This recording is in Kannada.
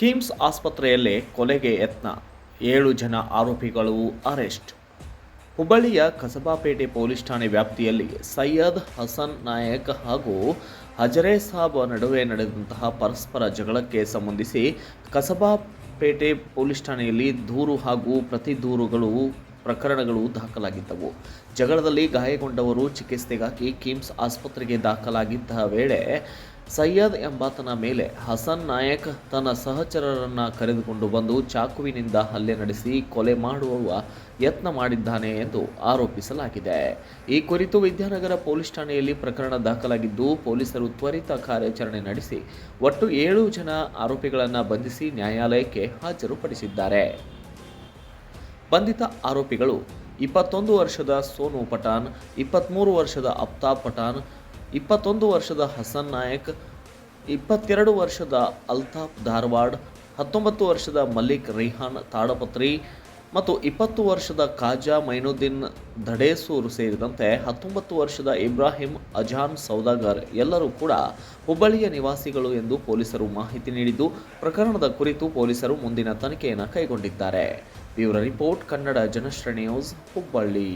ಕಿಮ್ಸ್ ಆಸ್ಪತ್ರೆಯಲ್ಲೇ ಕೊಲೆಗೆ ಯತ್ನ. ಏಳು ಜನ ಆರೋಪಿಗಳು ಅರೆಸ್ಟ್. ಹುಬ್ಬಳ್ಳಿಯ ಕಸಬಾಪೇಟೆ ಪೊಲೀಸ್ ಠಾಣೆ ವ್ಯಾಪ್ತಿಯಲ್ಲಿ ಸೈಯದ್ ಹಸನ್ ನಾಯಕ್ ಹಾಗೂ ಹಜರೆ ಸಾಬ್ ನಡುವೆ ನಡೆದಂತಹ ಪರಸ್ಪರ ಜಗಳಕ್ಕೆ ಸಂಬಂಧಿಸಿ ಕಸಬಾಪೇಟೆ ಪೊಲೀಸ್ ಠಾಣೆಯಲ್ಲಿ ದೂರು ಹಾಗೂ ಪ್ರತಿ ದೂರುಗಳು ಪ್ರಕರಣಗಳು ದಾಖಲಾಗಿದ್ದವು. ಜಗಳದಲ್ಲಿ ಗಾಯಗೊಂಡವರು ಚಿಕಿತ್ಸೆಗಾಗಿ ಕಿಮ್ಸ್ ಆಸ್ಪತ್ರೆಗೆ ದಾಖಲಾಗಿದ್ದ ವೇಳೆ ಸೈಯದ್ ಎಂಬಾತನ ಮೇಲೆ ಹಸನ್ ನಾಯಕ್ ತನ್ನ ಸಹಚರರನ್ನ ಕರೆದುಕೊಂಡು ಬಂದು ಚಾಕುವಿನಿಂದ ಹಲ್ಲೆ ನಡೆಸಿ ಕೊಲೆ ಮಾಡುವ ಯತ್ನ ಮಾಡಿದ್ದಾನೆ ಎಂದು ಆರೋಪಿಸಲಾಗಿದೆ. ಈ ಕುರಿತು ವಿದ್ಯಾನಗರ ಪೊಲೀಸ್ ಠಾಣೆಯಲ್ಲಿ ಪ್ರಕರಣ ದಾಖಲಾಗಿದ್ದು, ಪೊಲೀಸರು ತ್ವರಿತ ಕಾರ್ಯಾಚರಣೆ ನಡೆಸಿ ಒಟ್ಟು ಏಳು ಜನ ಆರೋಪಿಗಳನ್ನು ಬಂಧಿಸಿ ನ್ಯಾಯಾಲಯಕ್ಕೆ ಹಾಜರುಪಡಿಸಿದ್ದಾರೆ. ಬಂಧಿತ ಆರೋಪಿಗಳು ಇಪ್ಪತ್ತೊಂದು ವರ್ಷದ ಸೋನು ಪಠಾಣ್ ಇಪ್ಪತ್ತ್ಮೂರು ವರ್ಷದ ಅಫ್ತಾಬ್ ಪಠಾಣ್ ಇಪ್ಪತ್ತೊಂದು ವರ್ಷದ ಹಸನ್ ನಾಯಕ್, ಇಪ್ಪತ್ತೆರಡು ವರ್ಷದ ಅಲ್ತಾಫ್ ಧಾರವಾಡ್, ಹತ್ತೊಂಬತ್ತು ವರ್ಷದ ಮಲ್ಲಿಕ್ ರೈಹಾನ್ ತಾಡಪತ್ರಿ ಮತ್ತು ಇಪ್ಪತ್ತು ವರ್ಷದ ಖಾಜಾ ಮೈನುದ್ದೀನ್ ದಡೇಸೂರು ಸೇರಿದಂತೆ ಹತ್ತೊಂಬತ್ತು ವರ್ಷದ ಇಬ್ರಾಹಿಂ ಅಜಾನ್ ಸೌದಾಗರ್ ಎಲ್ಲರೂ ಕೂಡ ಹುಬ್ಬಳ್ಳಿಯ ನಿವಾಸಿಗಳು ಎಂದು ಪೊಲೀಸರು ಮಾಹಿತಿ ನೀಡಿದ್ದು, ಪ್ರಕರಣದ ಕುರಿತು ಪೊಲೀಸರು ಮುಂದಿನ ತನಿಖೆಯನ್ನು ಕೈಗೊಂಡಿದ್ದಾರೆ. Bureau report, Kannada Janasri news, Hubballi.